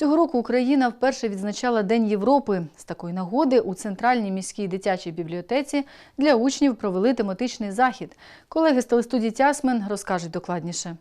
Цього року Україна вперше відзначала День Європи. З такої нагоди у центральній міській дитячій бібліотеці для учнів провели тематичний захід. Колеги з телестудії Тясмен розкажуть докладніше.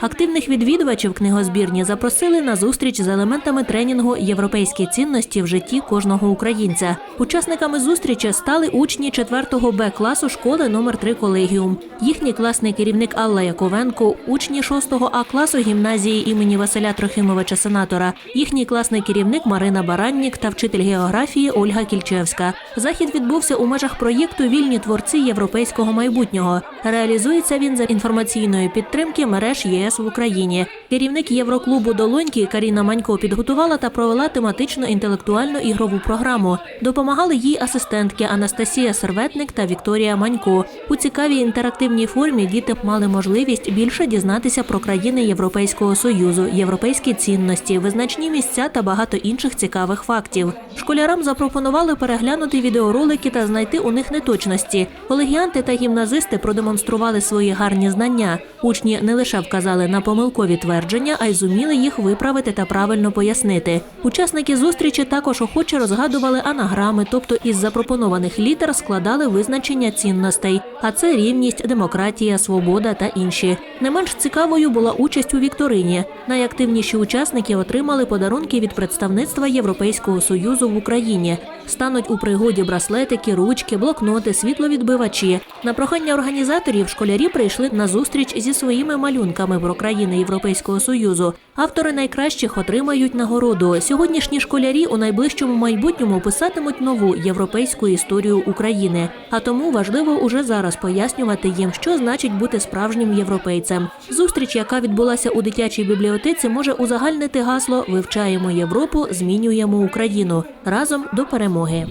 Активних відвідувачів книгозбірні запросили на зустріч з елементами тренінгу Європейські цінності в житті кожного українця. Учасниками зустрічі стали учні 4 Б класу школи номер 3 колегіум. Їхній класний керівник Алла Яковенко, учні 6 А класу гімназії імені Василя Трохимовича Сенатора, їхній класний керівник Марина Бараннік та вчитель географії Ольга Кільчевська. Захід відбувся у межах проєкту Вільні творці європейського майбутнього. Реалізується він за інформаційної підтримки мереж ЄС в Україні. Керівник Євроклубу Долоньки Каріна Манько підготувала та провела тематичну інтелектуальну ігрову програму. Допомагали їй асистентки Анастасія Серветник та Вікторія Манько. У цікавій інтерактивній формі діти мали можливість більше дізнатися про країни Європейського союзу, європейські цінності, визначні місця та багато інших цікавих фактів. Школярам запропонували переглянути відеоролики та знайти у них неточності. Колегіанти та гімназисти продемонстрували свої гарні знання. Учні не лише вказали на помилкові твердження, а й зуміли їх виправити та правильно пояснити. Учасники зустрічі також охоче розгадували анаграми, тобто із запропонованих літер складали визначення цінностей. А це рівність, демократія, свобода та інші. Не менш цікавою була участь у вікторині. Найактивніші учасники отримали подарунки від представництва Європейського союзу в Україні. Стануть у пригоді браслетики, ручки, блокноти, світловідбивачі. На прохання організаторів школярі прийшли на зустріч зі своїми малюнками про країни Європейського союзу. Автори найкращих отримають нагороду. Сьогоднішні школярі у найближчому майбутньому писатимуть нову європейську історію України. А тому важливо уже зараз пояснювати їм, що значить бути справжнім європейцем. Зустріч, яка відбулася у дитячій бібліотеці, може узагальнити гасло Вивчаємо Європу, змінюємо Україну разом до перемоги.